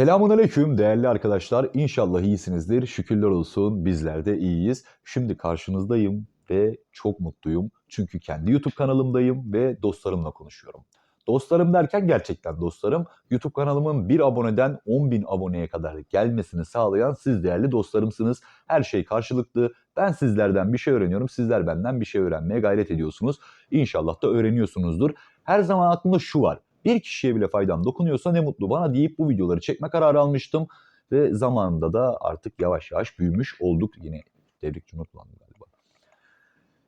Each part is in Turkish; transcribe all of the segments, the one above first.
Selamun Aleyküm değerli arkadaşlar. İnşallah iyisinizdir. Şükürler olsun bizler de iyiyiz. Şimdi karşınızdayım ve çok mutluyum. Çünkü kendi YouTube kanalımdayım ve dostlarımla konuşuyorum. Dostlarım derken gerçekten dostlarım. YouTube kanalımın bir aboneden 10 bin aboneye kadar gelmesini sağlayan siz değerli dostlarımsınız. Her şey karşılıklı. Ben sizlerden bir şey öğreniyorum. Sizler benden bir şey öğrenmeye gayret ediyorsunuz. İnşallah da öğreniyorsunuzdur. Her zaman aklımda şu var. Bir kişiye bile faydam dokunuyorsa ne mutlu bana deyip bu videoları çekme kararı almıştım. Ve zamanında da artık yavaş yavaş büyümüş olduk. Yine devrik cumhur kullandım galiba.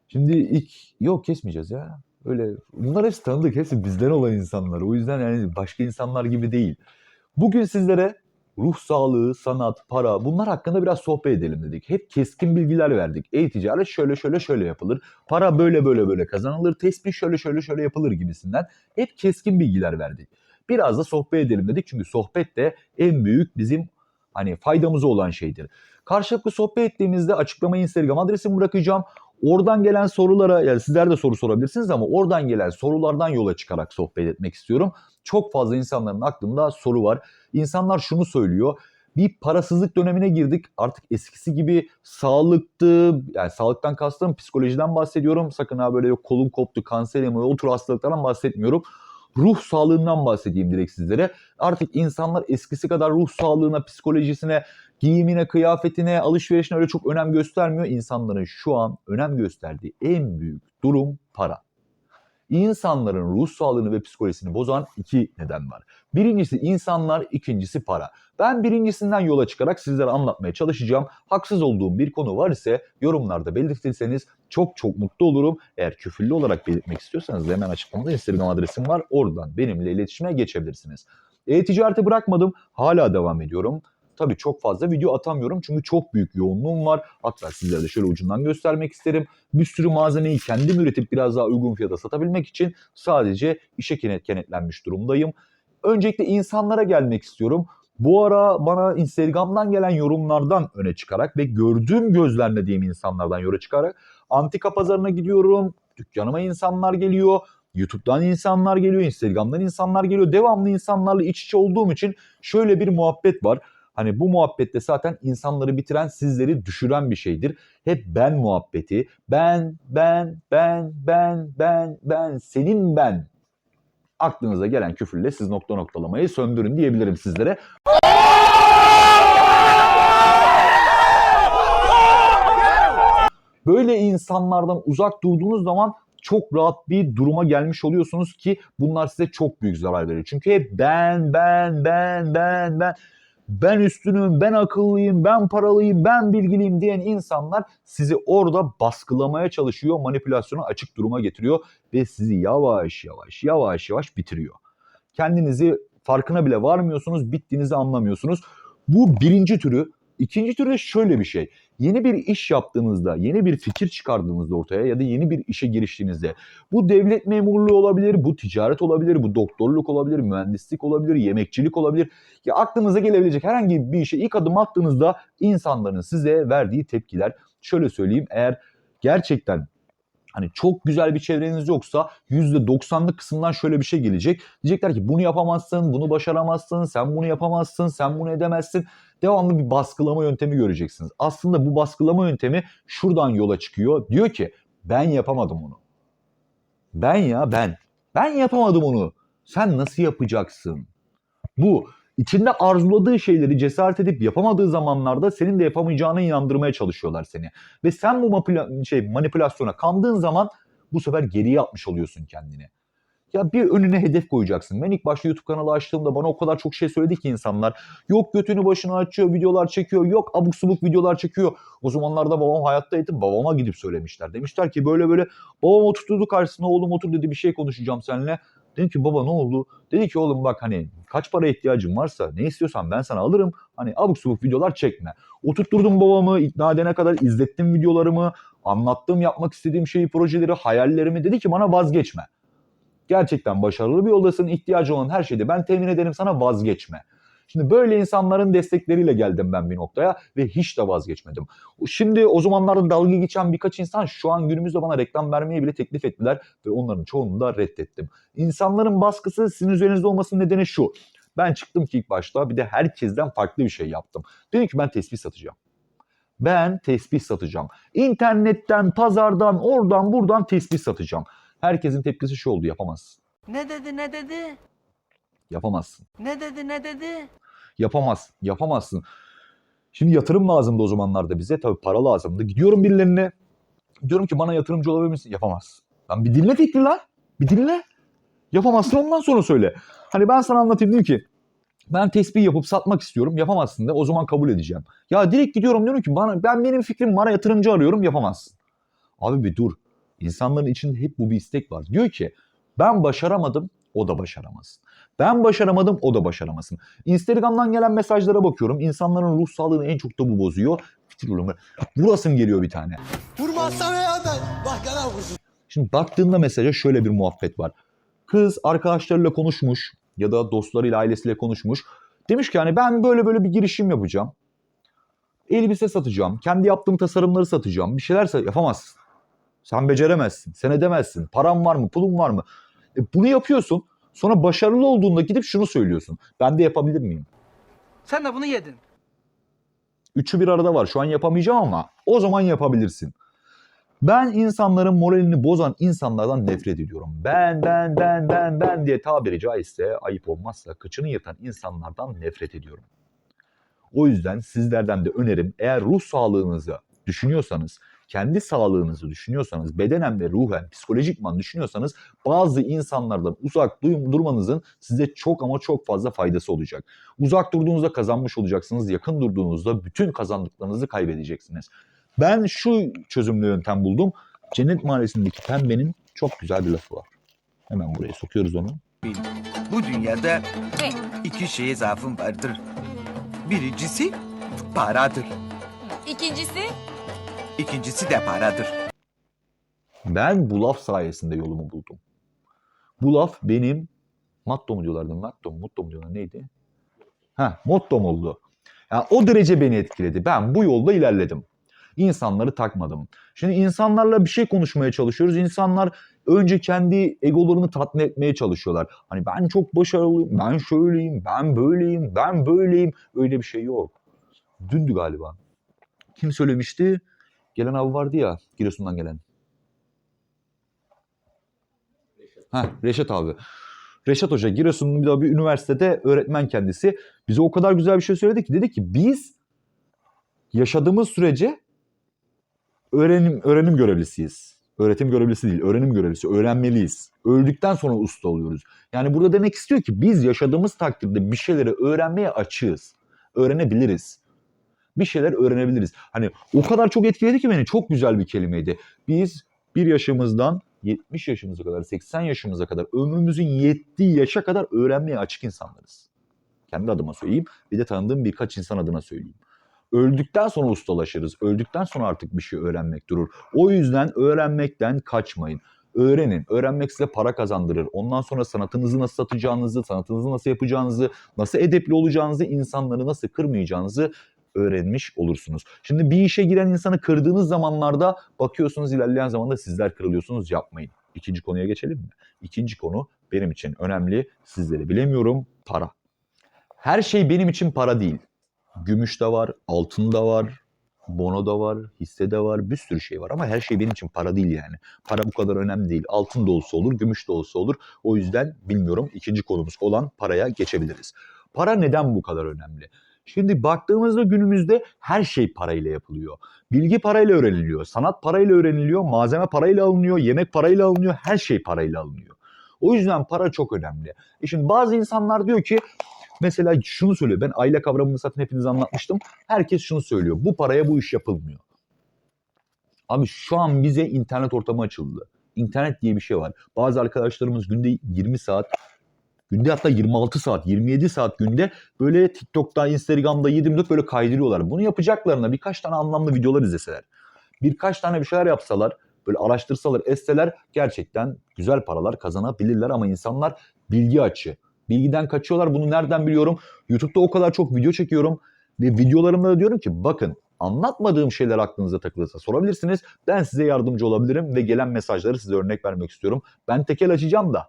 Şimdi ilk yok kesmeyeceğiz ya. Öyle bunlar hepsi tanıdık. Hepsi bizden olan insanlar. O yüzden yani başka insanlar gibi değil. Bugün sizlere ruh sağlığı, sanat, para bunlar hakkında biraz sohbet edelim dedik. Hep keskin bilgiler verdik. E-ticaret şöyle şöyle şöyle yapılır. Para böyle böyle böyle kazanılır. Tespih şöyle şöyle şöyle yapılır gibisinden. Hep keskin bilgiler verdik. Biraz da sohbet edelim dedik. Çünkü sohbet de en büyük bizim hani faydamıza olan şeydir. Karşılıklı sohbet ettiğimizde açıklama Instagram adresimi bırakacağım. Oradan gelen sorulara yani sizler de soru sorabilirsiniz ama oradan gelen sorulardan yola çıkarak sohbet etmek istiyorum. Çok fazla insanların aklında soru var. İnsanlar şunu söylüyor. Bir parasızlık dönemine girdik. Artık eskisi gibi sağlıktı, yani sağlıktan kastım psikolojiden bahsediyorum. Sakın ha böyle kolun koptu, kanser mi, o tür hastalıklardan bahsetmiyorum. Ruh sağlığından bahsedeyim direkt sizlere. Artık insanlar eskisi kadar ruh sağlığına, psikolojisine, giyimine, kıyafetine, alışverişine öyle çok önem göstermiyor. İnsanların şu an önem gösterdiği en büyük durum para. İnsanların ruh sağlığını ve psikolojisini bozan iki neden var. Birincisi insanlar, ikincisi para. Ben birincisinden yola çıkarak sizlere anlatmaya çalışacağım. Haksız olduğum bir konu var ise yorumlarda belirtirseniz çok çok mutlu olurum. Eğer küfürlü olarak belirtmek istiyorsanız hemen açıklamada Instagram adresim var. Oradan benimle iletişime geçebilirsiniz. E-ticareti bırakmadım. Hala devam ediyorum. Tabii çok fazla video atamıyorum çünkü çok büyük yoğunluğum var. Hatta sizlere de şöyle ucundan göstermek isterim. Bir sürü malzemeyi kendim üretip biraz daha uygun fiyata satabilmek için sadece işe kenet kenetlenmiş durumdayım. Öncelikle insanlara gelmek istiyorum. Bu ara bana Instagram'dan gelen yorumlardan öne çıkarak ve gördüğüm gözlemlediğim insanlardan yola çıkarak antika pazarına gidiyorum. Dükkanıma insanlar geliyor. YouTube'dan insanlar geliyor, Instagram'dan insanlar geliyor. Devamlı insanlarla iç içe olduğum için şöyle bir muhabbet var. Hani bu muhabbette zaten insanları bitiren, sizleri düşüren bir şeydir. Hep ben muhabbeti. Ben, ben, ben, ben, ben, ben, senin ben. Aklınıza gelen küfürle siz nokta noktalamayı söndürün diyebilirim sizlere. Böyle insanlardan uzak durduğunuz zaman çok rahat bir duruma gelmiş oluyorsunuz ki bunlar size çok büyük zarar verir. Çünkü hep ben, ben, ben, ben, ben ben üstünüm, ben akıllıyım, ben paralıyım, ben bilgiliyim diyen insanlar sizi orada baskılamaya çalışıyor, manipülasyona açık duruma getiriyor ve sizi yavaş yavaş yavaş yavaş bitiriyor. Kendinizi farkına bile varmıyorsunuz, bittiğinizi anlamıyorsunuz. Bu birinci türü. İkinci türü de şöyle bir şey. Yeni bir iş yaptığınızda, yeni bir fikir çıkardığınızda ortaya ya da yeni bir işe giriştiğinizde bu devlet memurluğu olabilir, bu ticaret olabilir, bu doktorluk olabilir, mühendislik olabilir, yemekçilik olabilir. Ya aklınıza gelebilecek herhangi bir işe ilk adım attığınızda insanların size verdiği tepkiler şöyle söyleyeyim eğer gerçekten Hani çok güzel bir çevreniz yoksa %90'lık kısımdan şöyle bir şey gelecek. Diyecekler ki bunu yapamazsın, bunu başaramazsın, sen bunu yapamazsın, sen bunu edemezsin. Devamlı bir baskılama yöntemi göreceksiniz. Aslında bu baskılama yöntemi şuradan yola çıkıyor. Diyor ki ben yapamadım onu. Ben ya ben. Ben yapamadım onu. Sen nasıl yapacaksın? Bu içinde arzuladığı şeyleri cesaret edip yapamadığı zamanlarda senin de yapamayacağına inandırmaya çalışıyorlar seni. Ve sen bu manipüla- şey, manipülasyona kandığın zaman bu sefer geriye atmış oluyorsun kendini. Ya bir önüne hedef koyacaksın. Ben ilk başta YouTube kanalı açtığımda bana o kadar çok şey söyledi ki insanlar. Yok götünü başına açıyor, videolar çekiyor. Yok abuk subuk videolar çekiyor. O zamanlarda babam hayattaydı. Babama gidip söylemişler. Demişler ki böyle böyle babam oturtturdu karşısına oğlum otur dedi bir şey konuşacağım seninle. Dedim ki baba ne oldu? Dedi ki oğlum bak hani kaç para ihtiyacın varsa ne istiyorsan ben sana alırım. Hani abuk subuk videolar çekme. Oturtturdum babamı ikna edene kadar izlettim videolarımı. Anlattığım yapmak istediğim şeyi, projeleri, hayallerimi. Dedi ki bana vazgeçme. Gerçekten başarılı bir yoldasın. ihtiyacı olan her şeyde ben temin ederim sana vazgeçme. Şimdi böyle insanların destekleriyle geldim ben bir noktaya ve hiç de vazgeçmedim. Şimdi o zamanlarda dalga geçen birkaç insan şu an günümüzde bana reklam vermeyi bile teklif ettiler ve onların çoğunu da reddettim. İnsanların baskısı sizin üzerinizde olmasının nedeni şu. Ben çıktım ki ilk başta bir de herkesten farklı bir şey yaptım. Dedim ki ben tespih satacağım. Ben tespih satacağım. İnternetten, pazardan, oradan buradan tespih satacağım. Herkesin tepkisi şu oldu yapamazsın. Ne dedi ne dedi? Yapamazsın. Ne dedi ne dedi? Yapamazsın. Yapamazsın. Şimdi yatırım lazımdı o zamanlarda bize. Tabii para lazımdı. Gidiyorum birilerine. Diyorum ki bana yatırımcı olabilir misin? Yapamazsın. Lan bir dinle fikri lan. Bir dinle. Yapamazsın ondan sonra söyle. Hani ben sana anlatayım diyeyim ki ben tespih yapıp satmak istiyorum. Yapamazsın de o zaman kabul edeceğim. Ya direkt gidiyorum diyorum ki bana ben benim fikrim bana yatırımcı arıyorum yapamazsın. Abi bir dur. İnsanların içinde hep bu bir istek var. Diyor ki ben başaramadım o da başaramasın. Ben başaramadım o da başaramasın. Instagram'dan gelen mesajlara bakıyorum. İnsanların ruh sağlığını en çok da bu bozuyor. Bitiriyorum. Vurasım geliyor bir tane. Vurmazsam ya ben. Bak yana vursun. Şimdi baktığında mesaja şöyle bir muhabbet var. Kız arkadaşlarıyla konuşmuş ya da dostlarıyla ailesiyle konuşmuş. Demiş ki hani ben böyle böyle bir girişim yapacağım. Elbise satacağım. Kendi yaptığım tasarımları satacağım. Bir şeyler yapamazsın. Sen beceremezsin. Sen edemezsin. Param var mı? Pulun var mı? E bunu yapıyorsun. Sonra başarılı olduğunda gidip şunu söylüyorsun. Ben de yapabilir miyim? Sen de bunu yedin. Üçü bir arada var. Şu an yapamayacağım ama o zaman yapabilirsin. Ben insanların moralini bozan insanlardan nefret ediyorum. Ben, ben, ben, ben, ben diye tabiri caizse ayıp olmazsa kıçını yırtan insanlardan nefret ediyorum. O yüzden sizlerden de önerim eğer ruh sağlığınızı düşünüyorsanız, kendi sağlığınızı düşünüyorsanız, bedenen ve ruhen, psikolojikman düşünüyorsanız bazı insanlardan uzak dur- durmanızın size çok ama çok fazla faydası olacak. Uzak durduğunuzda kazanmış olacaksınız. Yakın durduğunuzda bütün kazandıklarınızı kaybedeceksiniz. Ben şu çözümlü yöntem buldum. Cennet Mahallesi'ndeki pembenin çok güzel bir lafı var. Hemen buraya sokuyoruz onu. Bu dünyada iki şeye zaafım vardır. Birincisi paradır. İkincisi İkincisi de paradır. Ben bu laf sayesinde yolumu buldum. Bu laf benim matto mu diyorlardı? Matto mu? Motto mu diyorlar? Neydi? Ha, mottom oldu. Yani o derece beni etkiledi. Ben bu yolda ilerledim. İnsanları takmadım. Şimdi insanlarla bir şey konuşmaya çalışıyoruz. İnsanlar önce kendi egolarını tatmin etmeye çalışıyorlar. Hani ben çok başarılıyım, ben şöyleyim, ben böyleyim, ben böyleyim. Öyle bir şey yok. Dündü galiba. Kim söylemişti? Gelen abi vardı ya, Giresun'dan gelen. Ha, Reşat abi. Reşat Hoca Giresun'un bir daha bir üniversitede öğretmen kendisi. Bize o kadar güzel bir şey söyledi ki dedi ki biz yaşadığımız sürece öğrenim öğrenim görevlisiyiz. Öğretim görevlisi değil, öğrenim görevlisi. Öğrenmeliyiz. Öldükten sonra usta oluyoruz. Yani burada demek istiyor ki biz yaşadığımız takdirde bir şeyleri öğrenmeye açığız. Öğrenebiliriz. Bir şeyler öğrenebiliriz. Hani o kadar çok etkiledi ki beni. Çok güzel bir kelimeydi. Biz bir yaşımızdan 70 yaşımıza kadar, 80 yaşımıza kadar, ömrümüzün yettiği yaşa kadar öğrenmeye açık insanlarız. Kendi adıma söyleyeyim. Bir de tanıdığım birkaç insan adına söyleyeyim. Öldükten sonra ustalaşırız. Öldükten sonra artık bir şey öğrenmek durur. O yüzden öğrenmekten kaçmayın. Öğrenin. Öğrenmek size para kazandırır. Ondan sonra sanatınızı nasıl satacağınızı, sanatınızı nasıl yapacağınızı, nasıl edepli olacağınızı, insanları nasıl kırmayacağınızı öğrenmiş olursunuz. Şimdi bir işe giren insanı kırdığınız zamanlarda bakıyorsunuz ilerleyen zamanda sizler kırılıyorsunuz yapmayın. İkinci konuya geçelim mi? İkinci konu benim için önemli. Sizleri bilemiyorum. Para. Her şey benim için para değil. Gümüş de var, altın da var, bono da var, hisse de var, bir sürü şey var ama her şey benim için para değil yani. Para bu kadar önemli değil. Altın da olsa olur, gümüş de olsa olur. O yüzden bilmiyorum ikinci konumuz olan paraya geçebiliriz. Para neden bu kadar önemli? Şimdi baktığımızda günümüzde her şey parayla yapılıyor. Bilgi parayla öğreniliyor, sanat parayla öğreniliyor, malzeme parayla alınıyor, yemek parayla alınıyor, her şey parayla alınıyor. O yüzden para çok önemli. E şimdi bazı insanlar diyor ki mesela şunu söylüyor. Ben aile kavramını zaten hepinize anlatmıştım. Herkes şunu söylüyor. Bu paraya bu iş yapılmıyor. Abi şu an bize internet ortamı açıldı. İnternet diye bir şey var. Bazı arkadaşlarımız günde 20 saat Günde hatta 26 saat, 27 saat günde böyle TikTok'ta, Instagram'da 24 böyle kaydırıyorlar. Bunu yapacaklarına birkaç tane anlamlı videolar izleseler, birkaç tane bir şeyler yapsalar, böyle araştırsalar, esseler gerçekten güzel paralar kazanabilirler ama insanlar bilgi açı. Bilgiden kaçıyorlar. Bunu nereden biliyorum? YouTube'da o kadar çok video çekiyorum ve videolarımda da diyorum ki bakın anlatmadığım şeyler aklınıza takılırsa sorabilirsiniz. Ben size yardımcı olabilirim ve gelen mesajları size örnek vermek istiyorum. Ben tekel açacağım da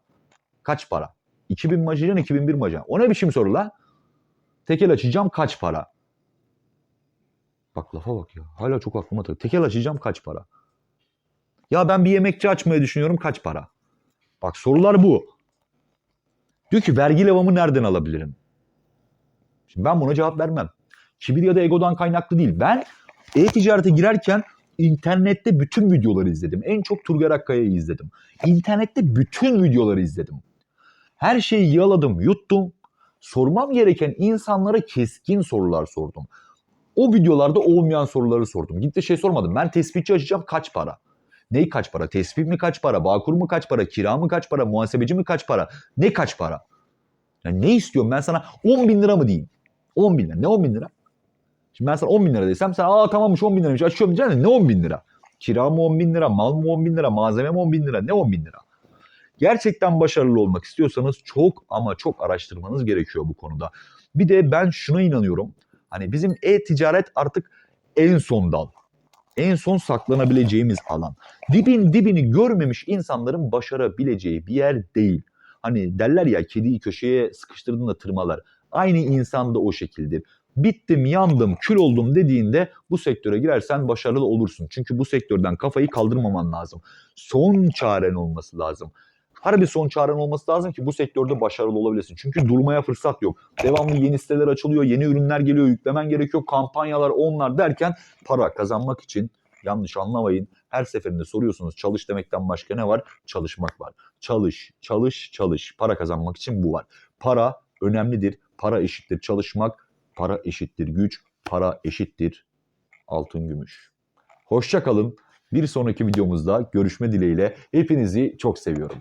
kaç para? 2000 mi açacaksın 2001 mi açacaksın? O ne biçim soru la? Tekel açacağım kaç para? Bak lafa bak ya. Hala çok aklıma takıyor. Tekel açacağım kaç para? Ya ben bir yemekçi açmayı düşünüyorum kaç para? Bak sorular bu. Diyor ki vergi levamı nereden alabilirim? Şimdi ben buna cevap vermem. Kibir ya da egodan kaynaklı değil. Ben e-ticarete girerken internette bütün videoları izledim. En çok Turgar Akkaya'yı izledim. İnternette bütün videoları izledim. Her şeyi yaladım, yuttum. Sormam gereken insanlara keskin sorular sordum. O videolarda olmayan soruları sordum. Gitti şey sormadım. Ben tespitçi açacağım kaç para? Ney kaç para? Tespit mi kaç para? Bağkur mu kaç para? Kira mı kaç para? Muhasebeci mi kaç para? Ne kaç para? Yani ne istiyorum ben sana 10 bin lira mı diyeyim? 10 bin lira. Ne 10 bin lira? Şimdi ben sana 10 bin lira desem sen aa tamammış 10 bin liraymış açıyorum diyeceksin ne 10 bin lira? Kira mı 10 bin lira? Mal mı 10 bin lira? Malzeme mi 10 bin lira? Ne 10 bin lira? Gerçekten başarılı olmak istiyorsanız çok ama çok araştırmanız gerekiyor bu konuda. Bir de ben şuna inanıyorum. Hani bizim e-ticaret artık en son dal. En son saklanabileceğimiz alan. Dibin dibini görmemiş insanların başarabileceği bir yer değil. Hani derler ya kediyi köşeye sıkıştırdığında tırmalar. Aynı insan da o şekildir. Bittim, yandım, kül oldum dediğinde bu sektöre girersen başarılı olursun. Çünkü bu sektörden kafayı kaldırmaman lazım. Son çaren olması lazım. Harbi son çaren olması lazım ki bu sektörde başarılı olabilirsin. Çünkü durmaya fırsat yok. Devamlı yeni siteler açılıyor, yeni ürünler geliyor, yüklemen gerekiyor, kampanyalar onlar derken para kazanmak için yanlış anlamayın. Her seferinde soruyorsunuz çalış demekten başka ne var? Çalışmak var. Çalış, çalış, çalış. Para kazanmak için bu var. Para önemlidir. Para eşittir çalışmak, para eşittir güç, para eşittir altın gümüş. Hoşça kalın. Bir sonraki videomuzda görüşme dileğiyle hepinizi çok seviyorum.